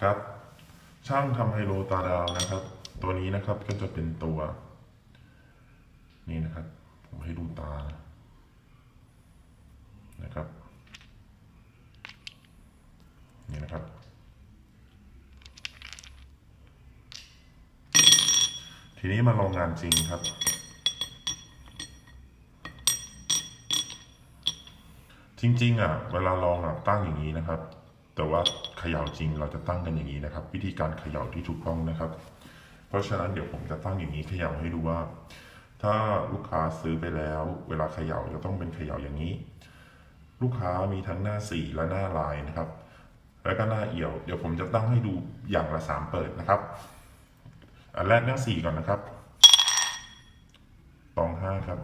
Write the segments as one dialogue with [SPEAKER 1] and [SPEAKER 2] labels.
[SPEAKER 1] ครับ ช่างทำไฮโลตาดาวนะครับ ตัวนี้นะครับก็จะเป็นตัว นี่นะครับ ผมให้ดูตานะครับนี่นะครับ ทีนี้มาลองงานจริงครับ จริงๆอะ เวลาลองอะตั้งอย่างนี้นะครับ แต่ว่า ขย่าจริง เราจะตั้งกันอย่างนี้นะครับ วิธีการเขย่าที่ถูกต้องนะครับ เพราะฉะนั้นเดี๋ยวผมจะตั้งอย่างนี้เขย่าให้ดูว่า ถ้าลูกค้าซื้อไปแล้ว เวลาเขย่าจะต้องเป็นเขย่าอย่างนี้ ลูกค้ามีทั้งหน้าสี่และหน้าลายนะครับ แล้วก็หน้าเอี่ยว เดี๋ยวผมจะตั้งให้ดูอย่างละสามเปิดนะครับ อันแรกหน้าสี่ก่อนนะครับตองห้าครับ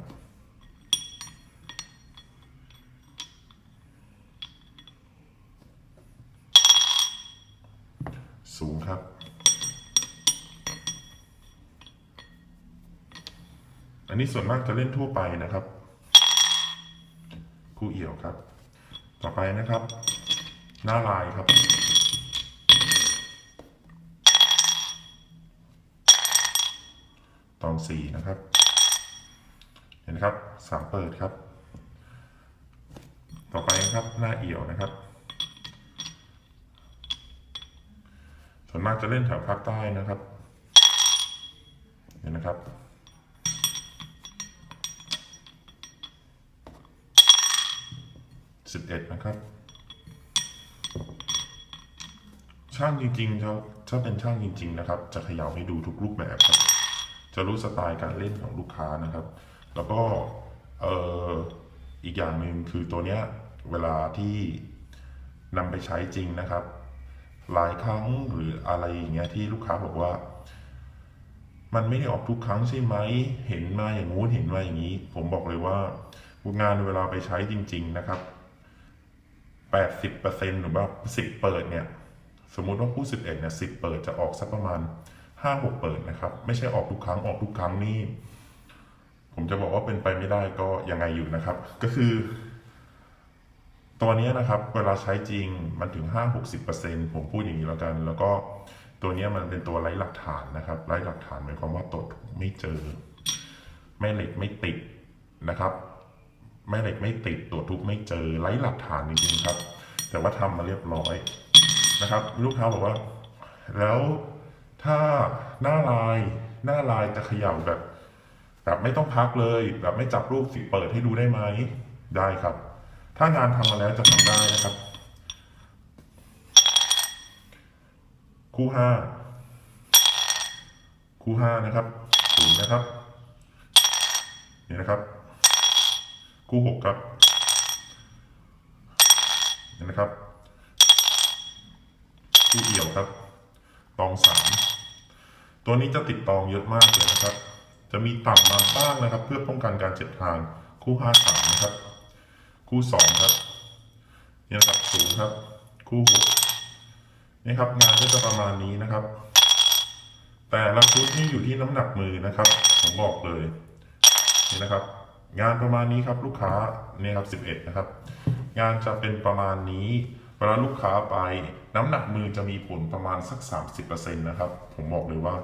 [SPEAKER 1] สูงครับ อันนี้ส่วนมากจะเล่นทั่วไปนะครับ คู่เอี่ยวครับ ต่อไปนะครับ หน้าลายครับ ตองสี่นะครับ เห็นครับสามเปิดครับ ต่อไปนะครับหน้าเอี่ยวนะครับ ส่วนมากจะเล่นแถวภาคใต้นะครับเห็นนะครับ สิบเอ็ดนะครับ ช่างจริงๆเขาถ้าเป็นช่างจริง ๆ นะครับ จะเขย่าให้ดูทุกรูปแบบครับ จะรู้สไตล์การเล่นของลูกค้านะครับ แล้วก็เอ่ออีกอย่างหนึ่งคือตัวเนี้ยเวลาที่นำไปใช้จริงนะครับ หลายครั้งหรืออะไรอย่างเงี้ยที่ลูกค้าบอกว่า มันไม่ได้ออกทุกครั้งใช่ไหม เห็นมาอย่างงู้นเห็นมาอย่างนี้ ผมบอกเลยว่างานเวลาไปใช้จริง ๆนะครับ80%หรือว่า10เปิดเนี่ย สมมุติว่าผู้11เนี่ย10เปิดจะออกสักประมาณ5-6เปิดนะครับ ไม่ใช่ออกทุกครั้งออกทุกครั้งนี่ผมจะบอกว่าเป็นไปไม่ได้ก็ยังไงอยู่นะครับ ก็คือ ตัวนี้นะครับเวลาใช้จริงมันถึง 5-60%ผมพูดอย่างนี้แล้วกัน แล้วก็ตัวนี้มันเป็นตัวไร้หลักฐานนะครับ ไร้หลักฐานหมายความว่าตรวจไม่เจอ แม่เหล็กไม่ติดนะครับ แม่เหล็กไม่ติดตรวจทุกไม่เจอไร้หลักฐานจริงๆครับ แต่ว่าทำมาเรียบร้อยนะครับ ลูกค้าบอกว่า แล้วถ้าหน้าลายหน้าลายจะขย่าแบบ แบบไม่ต้องพักเลย แบบไม่จับรูปสิเปิดให้ดูได้ไหมได้ครับ ถ้างานทำมาแล้วจะทำได้นะครับ คู่ห้าคู่ห้านะครับศูนย์นะครับนี่นะครับ คู่หกครับนี่นะครับ คู่เอี่ยวครับ ตองสามตัวนี้จะติดตองเยอะมากเลยนะครับ จะมีต่ำมาบ้างนะครับ เพื่อป้องกันการเจ็บทางคู่ห้าส คู่สองครับนี่นะครับศูนย์ครับ คู่หกนี่ครับงานก็จะประมาณนี้นะครับ แต่ละชุดนี่อยู่ที่น้ำหนักมือนะครับ ผมบอกเลยนี่นะครับ งานประมาณนี้ครับลูกค้าเนี่ยครับสิบเอ็ดนะครับ งานจะเป็นประมาณนี้เวลาลูกค้าไปน้ำหนักมือจะมีผลประมาณสัก 30%นะครับ ผมบอกเลยว่า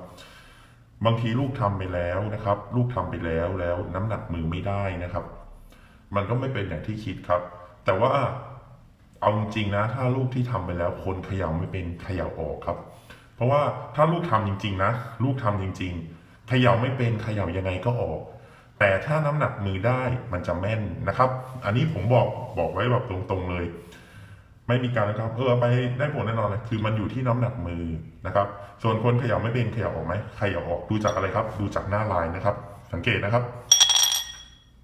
[SPEAKER 1] บางทีลูกทำไปแล้วนะครับ ลูกทำไปแล้วแล้วน้ำหนักมือไม่ได้นะครับ มันก็ไม่เป็นอย่างที่คิดครับ แต่ว่าเอาจริงนะ ถ้าลูกที่ทำไปแล้วคนเขย่าไม่เป็นเขย่าออกครับ เพราะว่าถ้าลูกทำจริง ๆ นะ ลูกทำจริง ๆเขย่าไม่เป็นเขย่ายังไงก็ออก แต่ถ้าน้ำหนักมือได้มันจะแม่นนะครับ อันนี้ผมบอกบอกไว้แบบตรงๆเลย ไม่มีการนะครับ เออไปได้ผลแน่นอนเลยคือมันอยู่ที่น้ำหนักมือนะครับ ส่วนคนเขย่าไม่เป็นเขย่าออกไหมเขย่าออกดูจากอะไรครับ ดูจากหน้าลายนะครับ สังเกตนะครับ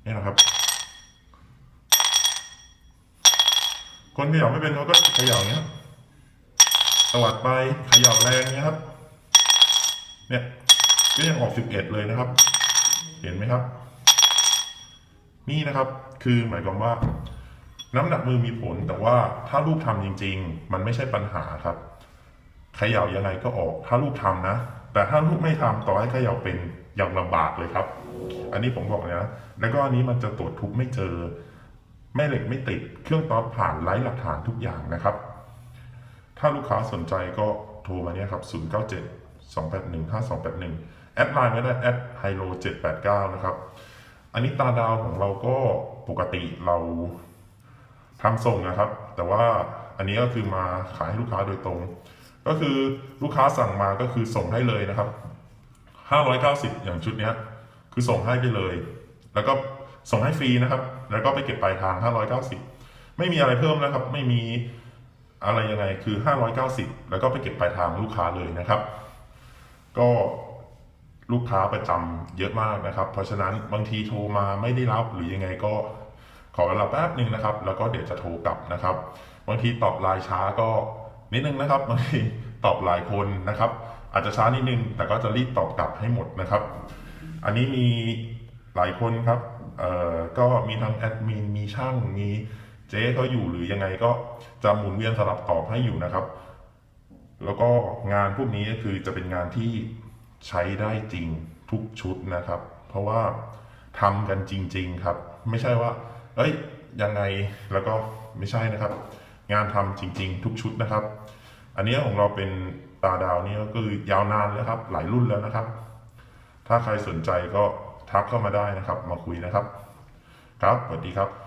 [SPEAKER 1] นี่นะครับ คนเขย่าไม่เป็นเขาก็เขย่าอย่างเงี้ยตวัดไปเขย่าแรงเงี้ยครับ เนี่ยก็ยังออกสิบเอ็ดเลยนะครับ เห็นไหมครับ นี่นะครับคือหมายความว่า น้ำหนักมือมีผลแต่ว่าถ้าลูกทำจริง ๆ มันไม่ใช่ปัญหาครับเขย่ายังไงก็ออก ถ้าลูกทำนะ แต่ถ้าลูกไม่ทำต่อให้เขย่าเป็นยังลำบากเลยครับ อันนี้ผมบอกเลยนะแล้วก็อันนี้มันจะตรวจทุกไม่เจอ แม่เหล็กไม่ติด เครื่องตอบผ่านไร้หลักฐานทุกอย่างนะครับ ถ้าลูกค้าสนใจก็โทรมาเนี่ยครับ 097 281 5281 แอดไลน์ไม่ได้แอดไฮโล789 นะครับ อันนี้ตาดาวของเราก็ปกติเราทำส่งนะครับ แต่ว่าอันนี้ก็คือมาขายให้ลูกค้าโดยตรง ก็คือลูกค้าสั่งมาก็คือส่งให้เลยนะครับ 590 อย่างชุดเนี้ย คือส่งให้ไปเลย แล้วก็ส่งให้ฟรีนะครับ แล้วก็ไปเก็บปลายทาง 590 ไม่มีอะไรเพิ่มนะครับ ไม่มีอะไรยังไงคือ 590 แล้วก็ไปเก็บปลายทางลูกค้าเลยนะครับ ก็ลูกค้าประจำเยอะมากนะครับ เพราะฉะนั้นบางทีโทรมาไม่ได้รับหรือยังไงก็ขอเวลาแป๊บหนึ่งนะครับ แล้วก็เดี๋ยวจะโทรกลับนะครับ บางทีตอบไลน์ช้าก็นิดนึงนะครับบางทีตอบหลายคนนะครับ อาจจะช้านิดนึง แต่ก็จะรีบตอบกลับให้หมดนะครับ อันนี้มีหลายคนครับ เอ่อก็มีทั้งแอดมินมีช่างมีเจ๊เขาอยู่หรือยังไงก็จะหมุนเวียนสลับตอบให้อยู่นะครับ แล้วก็งานพวกนี้ก็คือจะเป็นงานที่ใช้ได้จริงทุกชุดนะครับ เพราะว่าทำกันจริง ๆครับ ไม่ใช่ว่า เอ้ยยังไงแล้วก็ไม่ใช่นะครับ งานทำจริง ๆ ทุกชุดนะครับ อันนี้ของเราเป็นตาดาวนี่ก็คือยาวนานแล้วครับ หลายรุ่นแล้วนะครับ ถ้าใครสนใจก็ ทักเข้ามาได้นะครับ มาคุยนะครับ ครับสวัสดีครับ